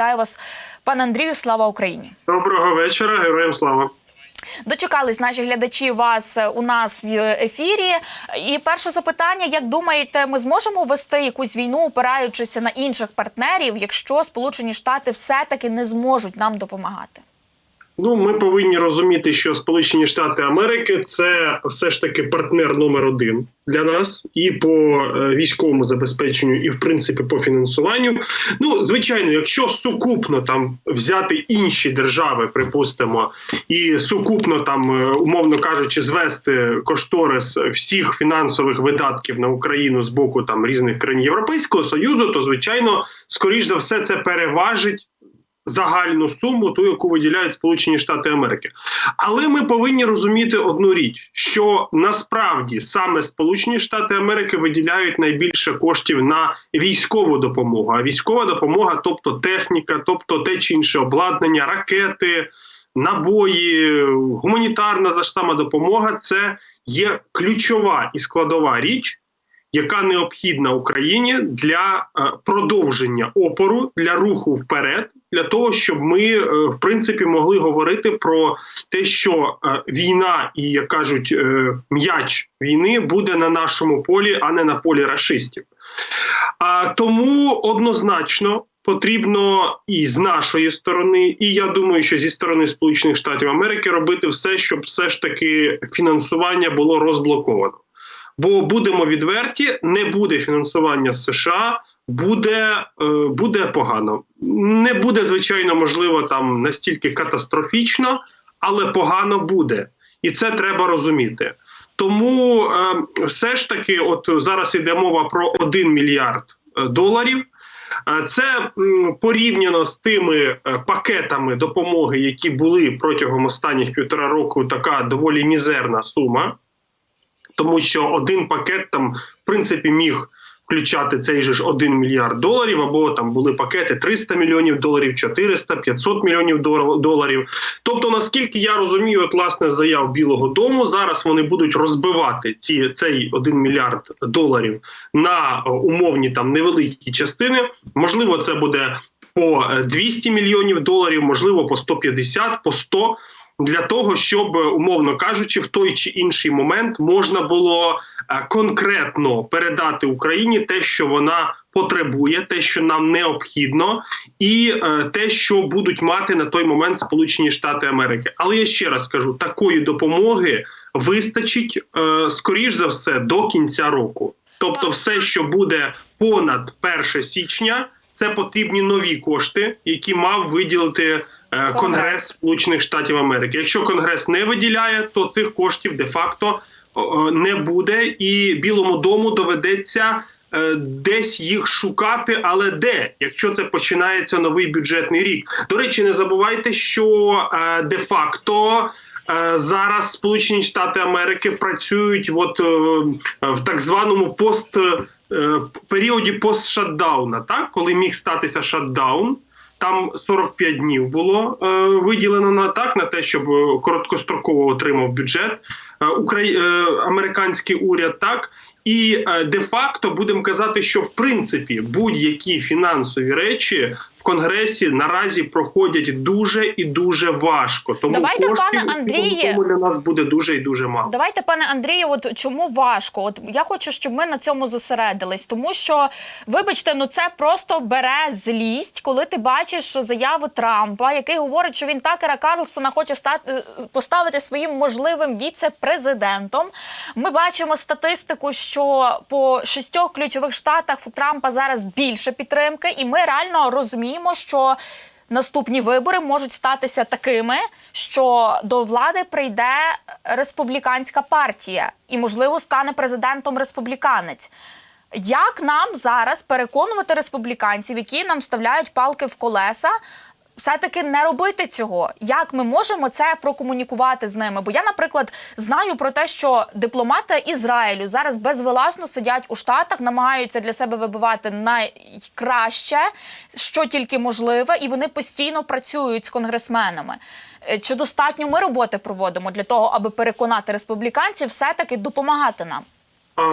Вітаю вас, пане Андрію. Слава Україні! Доброго вечора, героям слава. Дочекались наші глядачі вас е, у нас в ефірі. І перше запитання: як думаєте, ми зможемо вести якусь війну, опираючись на інших партнерів, якщо Сполучені Штати все-таки не зможуть нам допомагати? Ну, ми повинні розуміти, що Сполучені Штати Америки це все ж таки партнер номер один для нас і по е, військовому забезпеченню, і в принципі по фінансуванню. Ну, звичайно, якщо сукупно там взяти інші держави, припустимо, і сукупно там, е, умовно кажучи, звести кошторис всіх фінансових видатків на Україну з боку там різних країн Європейського союзу, то звичайно, скоріш за все, це переважить загальну суму, ту, яку виділяють Сполучені Штати Америки. Але ми повинні розуміти одну річ: що насправді саме Сполучені Штати Америки виділяють найбільше коштів на військову допомогу. А військова допомога, тобто техніка, тобто те чи інше обладнання, ракети. Набої, гуманітарна та ж сама допомога це є ключова і складова річ, яка необхідна Україні для е, продовження опору для руху вперед, для того, щоб ми е, в принципі могли говорити про те, що е, війна і як кажуть, е, м'яч війни буде на нашому полі, а не на полі рашистів. А тому однозначно. Потрібно і з нашої сторони, і я думаю, що зі сторони Сполучених Штатів Америки робити все, щоб все ж таки фінансування було розблоковано. Бо будемо відверті, не буде фінансування США, буде е, буде погано. Не буде, звичайно, можливо, там настільки катастрофічно, але погано буде. І це треба розуміти. Тому е, все ж таки, от зараз йде мова про 1 мільярд е, доларів. Це порівняно з тими пакетами допомоги, які були протягом останніх півтора року, така доволі мізерна сума тому що один пакет там в принципі міг включати цей же ж 1 мільярд доларів, або там були пакети 300 мільйонів доларів, 400, 500 мільйонів доларів. Тобто, наскільки я розумію, от власне заяв Білого Дому зараз вони будуть розбивати ці цей 1 мільярд доларів на е, умовні там невеликі частини. Можливо, це буде по е, 200 мільйонів доларів, можливо, по 150, по 100 для того, щоб умовно кажучи, в той чи інший момент можна було е, конкретно передати Україні те, що вона потребує, те, що нам необхідно, і е, те, що будуть мати на той момент Сполучені Штати Америки. Але я ще раз скажу: такої допомоги вистачить е, скоріш за все до кінця року. Тобто, все, що буде понад 1 січня. Це потрібні нові кошти, які мав виділити е, Конгрес. Конгрес Сполучених Штатів Америки. Якщо Конгрес не виділяє, то цих коштів де-факто не буде, і Білому дому доведеться е, десь їх шукати. Але де, якщо це починається новий бюджетний рік? До речі, не забувайте, що е, де-факто. е, Зараз Сполучені Штати Америки працюють от, е, в так званому пост е, періоді постшатдауна, так коли міг статися шатдаун. Там 45 днів було е, виділено на так на те, щоб е, короткостроково отримав бюджет е, Украї... е, американський уряд, так. І е, де-факто будемо казати, що в принципі будь-які фінансові речі конгресі наразі проходять дуже і дуже важко. Тому Давайте, коштів пане Андріє, тому для нас буде дуже і дуже мало. Давайте, пане Андрію, от чому важко? От я хочу, щоб ми на цьому зосередились, тому що, вибачте, ну це просто бере злість, коли ти бачиш заяву Трампа, який говорить, що він Такера Карлсона хоче стати поставити своїм можливим віце-президентом. Ми бачимо статистику, що по шістьох ключових штатах у Трампа зараз більше підтримки, і ми реально розуміємо, що. Наступні вибори можуть статися такими, що до влади прийде республіканська партія і, можливо, стане президентом республіканець. Як нам зараз переконувати республіканців, які нам вставляють палки в колеса, все-таки не робити цього? Як ми можемо це прокомунікувати з ними? Бо я, наприклад, знаю про те, що дипломати Ізраїлю зараз безвилазно сидять у Штатах, намагаються для себе вибивати найкраще, що тільки можливе, і вони постійно працюють з конгресменами. Е, Чи достатньо ми роботи проводимо для того, аби переконати республіканців все-таки допомагати нам?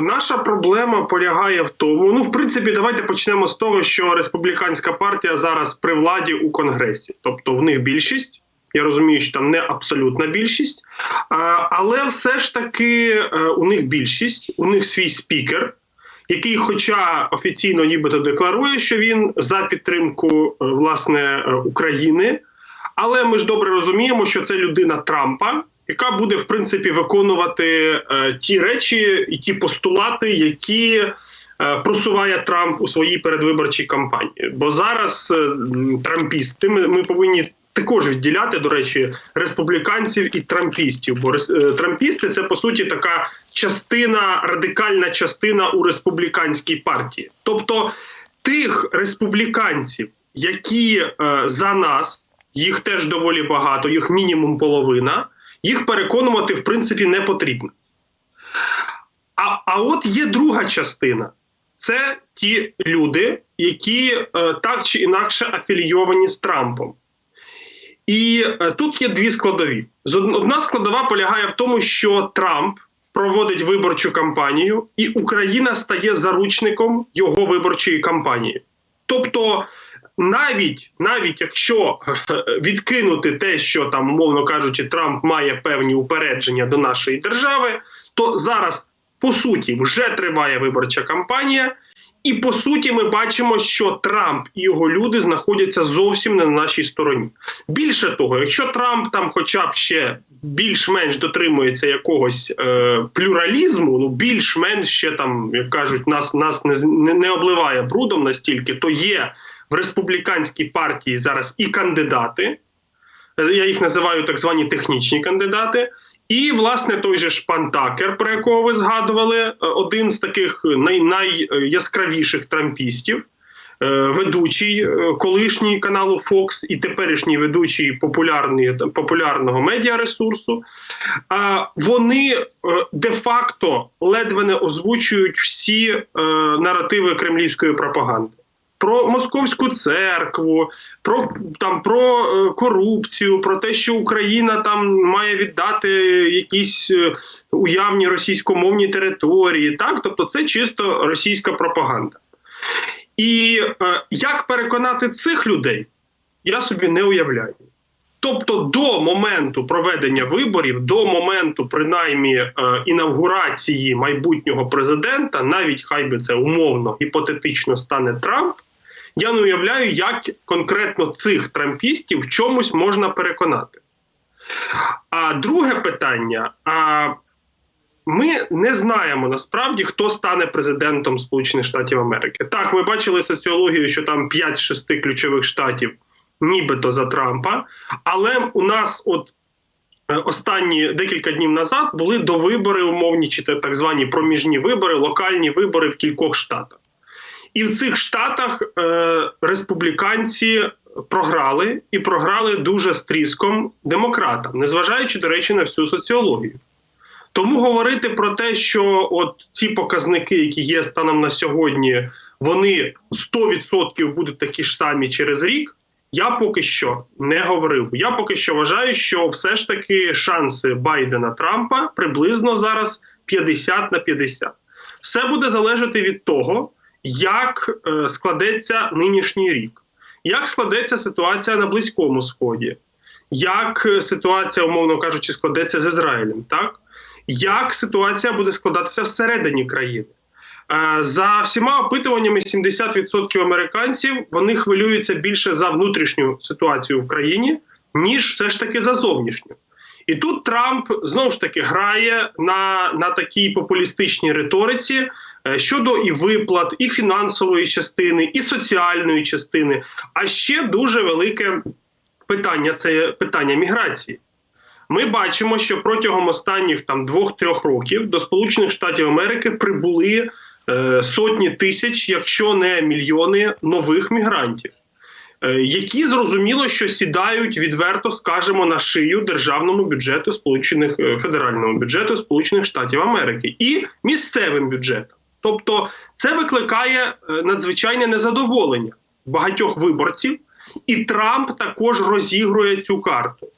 Наша проблема полягає в тому. Ну, в принципі, давайте почнемо з того, що республіканська партія зараз при владі у конгресі, тобто в них більшість. Я розумію, що там не абсолютна більшість, але все ж таки е, у них більшість, у них свій спікер, який, хоча офіційно нібито декларує, що він за підтримку е, власне е, України, але ми ж добре розуміємо, що це людина Трампа, яка буде в принципі виконувати е, ті речі і ті постулати, які е, просуває Трамп у своїй передвиборчій кампанії. Бо зараз е, трампісти ми, ми повинні. Також відділяти, до речі, республіканців і трампістів. Бо трампісти це по суті така частина, радикальна частина у республіканській партії. Тобто тих республіканців, які е, за нас, їх теж доволі багато, їх мінімум половина, їх переконувати в принципі не потрібно. А, а от є друга частина. Це ті люди, які е, так чи інакше афілійовані з Трампом. І е, тут є дві складові. Одна складова полягає в тому, що Трамп проводить виборчу кампанію, і Україна стає заручником його виборчої кампанії. Тобто, навіть навіть якщо відкинути те, що там, умовно кажучи, Трамп має певні упередження до нашої держави, то зараз по суті вже триває виборча кампанія. І по суті, ми бачимо, що Трамп і його люди знаходяться зовсім не на нашій стороні. Більше того, якщо Трамп там, хоча б ще більш-менш дотримується якогось е, плюралізму, ну більш-менш ще там, як кажуть, нас нас не, не, не обливає брудом настільки, то є в республіканській партії зараз і кандидати. е, Я їх називаю так звані технічні кандидати. І, власне, той же ж пан Такер, про якого ви згадували, е, один з таких най, найяскравіших трампістів, е, ведучий е, колишній каналу Fox і теперішній ведучий популярний, популярного медіаресурсу. Вони е, де-факто ледве не озвучують всі е, наративи кремлівської пропаганди. Про московську церкву, про там про е, корупцію, про те, що Україна там має віддати якісь е, уявні російськомовні території. Так, тобто, це чисто російська пропаганда. І е, як переконати цих людей, я собі не уявляю. Тобто, до моменту проведення виборів, до моменту, принаймні, е, інавгурації майбутнього президента, навіть хай би це умовно гіпотетично стане Трамп. Я не уявляю, як конкретно цих трампістів в чомусь можна переконати. А друге питання: а ми не знаємо насправді, хто стане президентом Сполучених Штатів Америки. Так, ми бачили соціологію, що там 5-6 ключових штатів, нібито за Трампа, але у нас, от е, останні декілька днів назад, були довибори умовні, чи так звані проміжні вибори, локальні вибори в кількох штатах. І в цих штатах е, республіканці програли і програли дуже з тріском демократам, незважаючи, до речі, на всю соціологію. Тому говорити про те, що от ці показники, які є станом на сьогодні, вони 100% будуть такі ж самі через рік. Я поки що не говорив. Я поки що вважаю, що все ж таки шанси Байдена Трампа приблизно зараз 50 на 50. Все буде залежати від того, як е, складеться нинішній рік, як складеться ситуація на Близькому Сході, як е, ситуація, умовно кажучи, складеться з Ізраїлем, так? Як ситуація буде складатися всередині країни? Е, За всіма опитуваннями, 70% американців вони хвилюються більше за внутрішню ситуацію в країні, ніж все ж таки за зовнішню. І тут Трамп знову ж таки грає на, на такій популістичній риториці щодо і виплат, і фінансової частини, і соціальної частини. А ще дуже велике питання це питання міграції. Ми бачимо, що протягом останніх там двох-трьох років до Сполучених Штатів Америки прибули е, сотні тисяч, якщо не мільйони нових мігрантів, е, які зрозуміло, що сідають відверто, скажемо, на шию державному бюджету Сполучених е, федеральному бюджету Сполучених Штатів Америки і місцевим бюджетам. Тобто, це викликає е, надзвичайне незадоволення багатьох виборців, і Трамп також розігрує цю карту.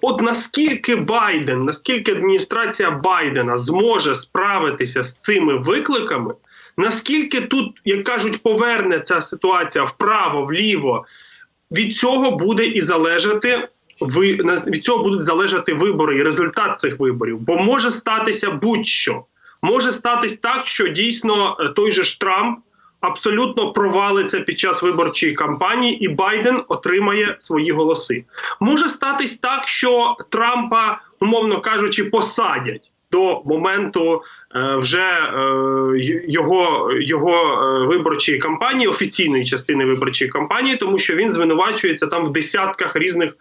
От наскільки Байден, наскільки адміністрація Байдена зможе справитися з цими викликами, наскільки тут, як кажуть, поверне ця ситуація вправо, вліво, від цього буде і залежати. Ви від цього будуть залежати вибори і результат цих виборів, бо може статися будь-що. Може статись так, що дійсно е, той же ж Трамп абсолютно провалиться під час виборчої кампанії, і Байден отримає свої голоси. Може статись так, що Трампа, умовно кажучи, посадять до моменту е, вже е, його, його виборчої кампанії, офіційної частини виборчої кампанії, тому що він звинувачується там в десятках різних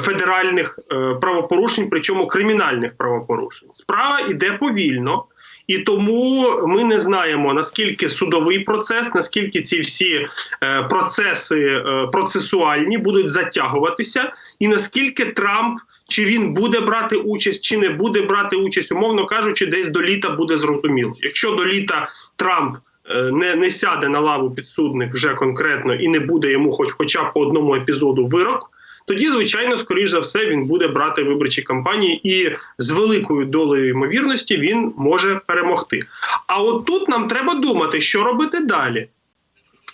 федеральних правопорушень, причому кримінальних правопорушень. Справа йде повільно. І тому ми не знаємо наскільки судовий процес, наскільки ці всі е, процеси е, процесуальні будуть затягуватися, і наскільки Трамп чи він буде брати участь, чи не буде брати участь, умовно кажучи, десь до літа буде зрозуміло. Якщо до літа Трамп е, не, не сяде на лаву підсудних вже конкретно і не буде йому, хоч хоча б по одному епізоду вирок. Тоді, звичайно, скоріш за все, він буде брати виборчі кампанії, і з великою долею ймовірності він може перемогти. А от тут нам треба думати, що робити далі.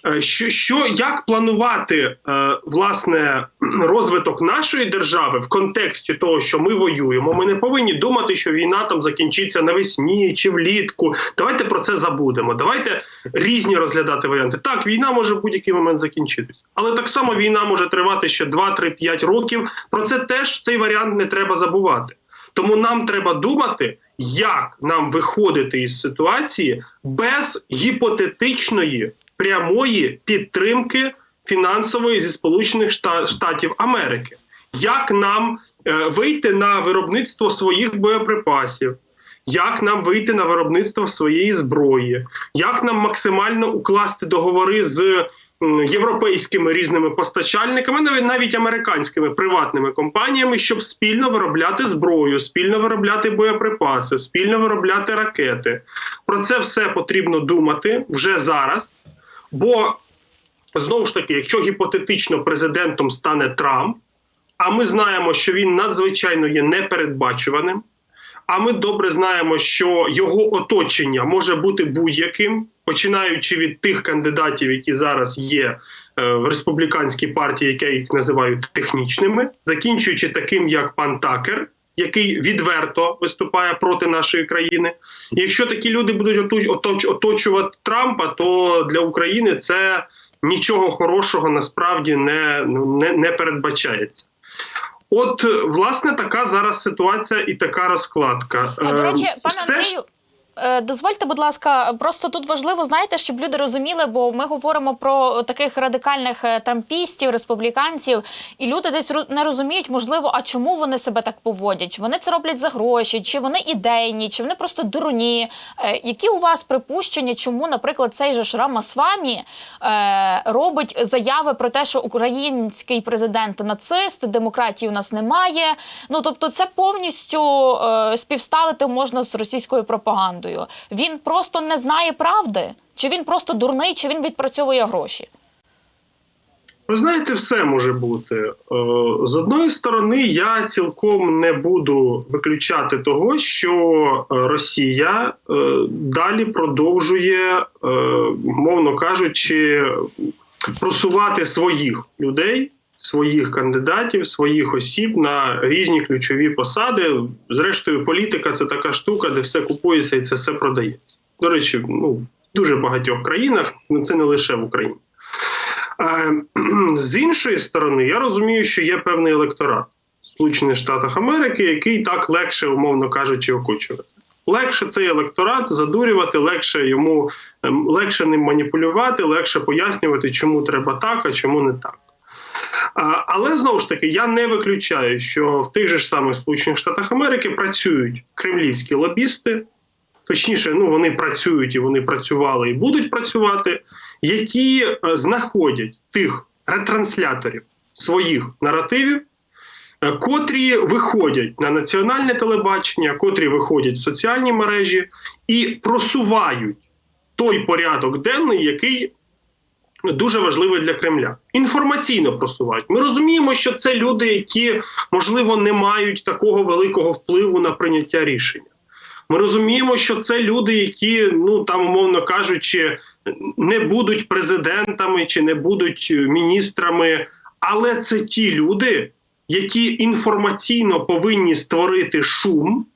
Е, Що, що як планувати е, власне розвиток нашої держави в контексті того, що ми воюємо? Ми не повинні думати, що війна там закінчиться навесні чи влітку. Давайте про це забудемо. Давайте різні розглядати варіанти. Так, війна може в будь-який момент закінчитись, але так само війна може тривати ще 2-3-5 років. Про це теж цей варіант не треба забувати. Тому нам треба думати, як нам виходити із ситуації без гіпотетичної прямої підтримки фінансової зі Сполучених Шта- Штатів Америки. Як нам е, вийти на виробництво своїх боєприпасів? Як нам вийти на виробництво своєї зброї? Як нам максимально укласти договори з європейськими різними постачальниками, навіть навіть американськими приватними компаніями, щоб спільно виробляти зброю, спільно виробляти боєприпаси, спільно виробляти ракети? Про це все потрібно думати вже зараз. Бо знову ж таки, якщо гіпотетично президентом стане Трамп, а ми знаємо, що він надзвичайно є непередбачуваним. А ми добре знаємо, що його оточення може бути будь-яким, починаючи від тих кандидатів, які зараз є е, в республіканській партії, які їх називають технічними, закінчуючи таким, як пан Такер, який відверто виступає проти нашої країни. І якщо такі люди будуть оточувати Трампа, то для України це нічого хорошого насправді не, не, не передбачається. От, власне, така зараз ситуація і така розкладка. А, до Е, речі, пане все Андрію. Е, Дозвольте, будь ласка, просто тут важливо, знаєте, щоб люди розуміли, бо ми говоримо про таких радикальних е, трампістів, республіканців, і люди десь не розуміють, можливо, а чому вони себе так поводять? Вони це роблять за гроші, чи вони ідейні, чи вони просто дурні? Е, Які у вас припущення, чому, наприклад, цей же ж Рамасвамі е, робить заяви про те, що український президент нацист, демократії у нас немає? Ну тобто, це повністю співставити можна з російською пропагандою. Він просто не знає правди, чи він просто дурний, чи він відпрацьовує гроші. Ви знаєте, все може бути. Е, З одної сторони, я цілком не буду виключати того, що е, Росія е, далі продовжує, мовно кажучи, просувати своїх людей, своїх кандидатів, своїх осіб на різні ключові посади. Зрештою, політика це така штука, де все купується і це все продається. До речі, ну в дуже багатьох країнах, ну це не лише в Україні. Е, З іншої сторони, я розумію, що є певний електорат в Сполучених Штатах Америки, який так легше, умовно кажучи, окучувати. Легше цей електорат задурювати, легше йому ем, легше ним маніпулювати, легше пояснювати, чому треба так, а чому не так. Але знову ж таки, я не виключаю, що в тих же ж самих Сполучених Штатах Америки працюють кремлівські лобісти, точніше, ну вони працюють і вони працювали і будуть працювати, які е, знаходять тих ретрансляторів своїх наративів, е, котрі виходять на національне телебачення, котрі виходять в соціальні мережі і просувають той порядок денний, який дуже важливий для Кремля. Інформаційно просувають. Ми розуміємо, що це люди, які можливо не мають такого великого впливу на прийняття рішення. Ми розуміємо, що це люди, які, ну там умовно кажучи, не будуть президентами чи не будуть міністрами, але це ті люди, які інформаційно повинні створити шум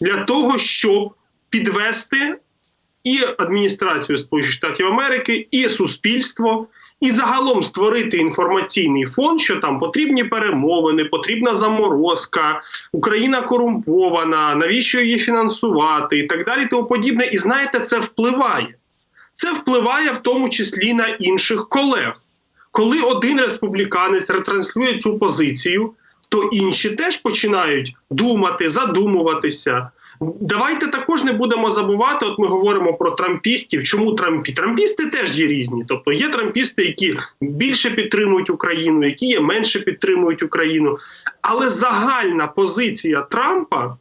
для того, щоб підвести і адміністрацію Сполучених Штатів Америки, і суспільство, і загалом створити інформаційний фон, що там потрібні перемовини, потрібна заморозка, Україна корумпована, навіщо її фінансувати, і так далі. Тому подібне. І знаєте, це впливає. Це впливає в тому числі на інших колег. Коли один республіканець ретранслює цю позицію, то інші теж починають думати, задумуватися. Давайте також не будемо забувати. От ми говоримо про трампістів. Чому трампі? Трампісти теж є різні. Тобто є трампісти, які більше підтримують Україну, які є менше підтримують Україну. Але загальна позиція Трампа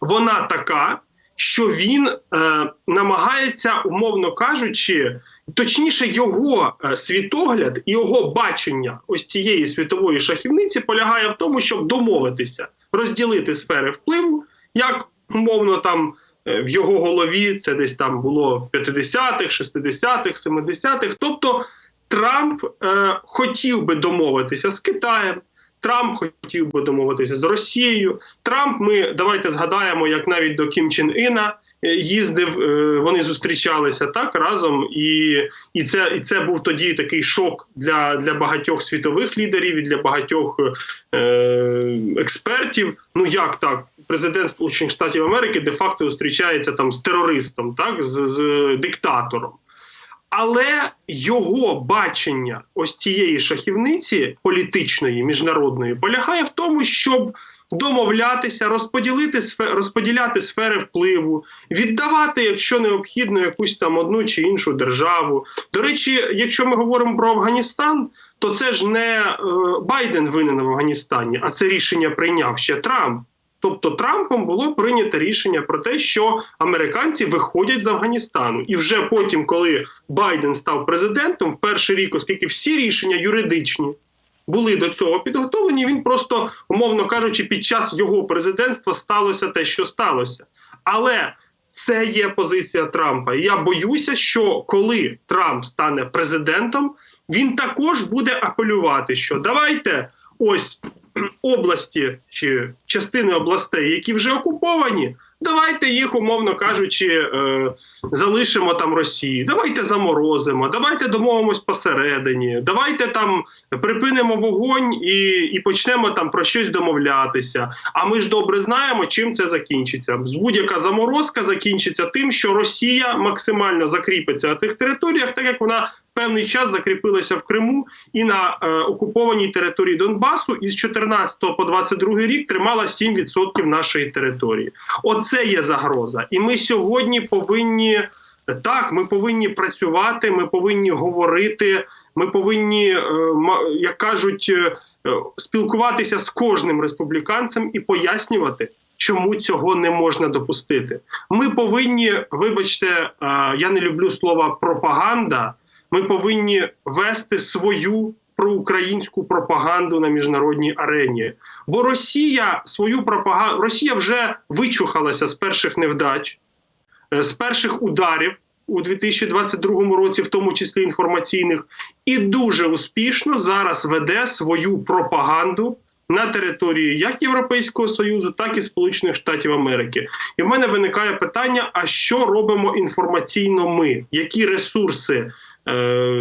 вона така, що він е, намагається, умовно кажучи, точніше, його е, світогляд його бачення ось цієї світової шахівниці полягає в тому, щоб домовитися, розділити сфери впливу, як умовно там е, в його голові це десь там було в 50-х, 60-х, 70-х. Тобто Трамп е, хотів би домовитися з Китаєм. Трамп хотів би домовитися з Росією. Трамп, ми давайте згадаємо, як навіть до Кім Чен Іна е, їздив, е, вони зустрічалися так разом, і і, це і це був тоді такий шок для для багатьох світових лідерів і для багатьох е, експертів. Ну як так? Президент Сполучених Штатів Америки де-факто зустрічається там з терористом, так з, з диктатором. Але його бачення ось цієї шахівниці політичної міжнародної полягає в тому, щоб домовлятися, розподілити сфер, розподіляти сфери впливу, віддавати, якщо необхідно, якусь там одну чи іншу державу. До речі, якщо ми говоримо про Афганістан, то це ж не е, Байден винен в Афганістані, а це рішення прийняв ще Трамп. Тобто Трампом було прийнято рішення про те, що американці виходять з Афганістану, і вже потім, коли Байден став президентом, в перший рік, оскільки всі рішення юридичні були до цього підготовлені, він просто, умовно кажучи, під час його президентства сталося те, що сталося. Але це є позиція Трампа. Я боюся, що коли Трамп стане президентом, він також буде апелювати, що давайте ось області чи частини областей, які вже окуповані, давайте їх, умовно кажучи, е, залишимо там Росії. Давайте заморозимо, давайте домовимось посередині, давайте там припинимо вогонь і, і почнемо там про щось домовлятися. А ми ж добре знаємо, чим це закінчиться. Будь-яка заморозка закінчиться тим, що Росія максимально закріпиться на цих територіях, так як вона певний час закріпилася в Криму і на е, окупованій території Донбасу із 14 по 22 рік тримала 7% нашої території. Оце є загроза, і ми сьогодні повинні так. Ми повинні працювати, ми повинні говорити. Ми повинні, е, як кажуть, е, спілкуватися з кожним республіканцем і пояснювати, чому цього не можна допустити. Ми повинні, вибачте, е, я не люблю слова пропаганда. Ми повинні вести свою проукраїнську пропаганду на міжнародній арені. Бо Росія свою пропаганду Росія вже вичухалася з перших невдач, з перших ударів у 2022 році, в тому числі інформаційних, і дуже успішно зараз веде свою пропаганду. На території як Європейського союзу, так і Сполучених Штатів Америки, і в мене виникає питання: а що робимо інформаційно? Ми які ресурси е,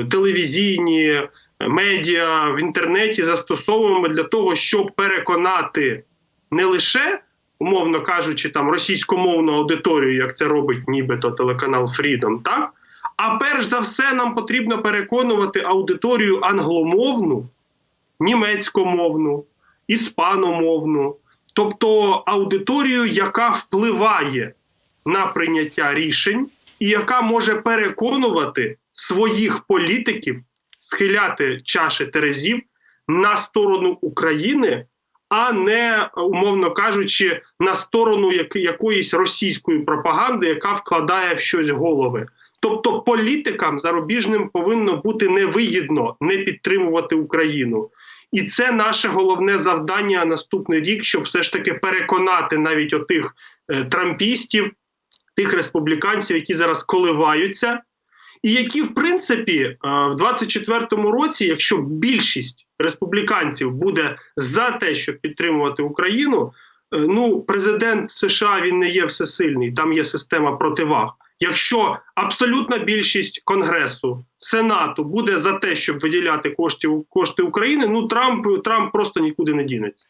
телевізійні, медіа в інтернеті застосовуємо для того, щоб переконати не лише умовно кажучи, там російськомовну аудиторію, як це робить нібито телеканал Freedom, так? А перш за все, нам потрібно переконувати аудиторію англомовну, німецькомовну, іспаномовну, тобто аудиторію, яка впливає на прийняття рішень і яка може переконувати своїх політиків схиляти чаші терезів на сторону України а не умовно кажучи, на сторону якоїсь російської пропаганди, яка вкладає в щось голови. Тобто політикам зарубіжним повинно бути невигідно не підтримувати Україну. І це наше головне завдання наступний рік, щоб все ж таки переконати навіть отих е, трампістів, тих республіканців, які зараз коливаються, і які, в принципі, е, в 24-му році, якщо більшість республіканців буде за те, щоб підтримувати Україну, е, ну президент США він не є всесильний, там є система противаг. Якщо абсолютна більшість Конгресу, Сенату буде за те, щоб виділяти коштів кошти України, ну Трамп Трамп просто нікуди не дінеться.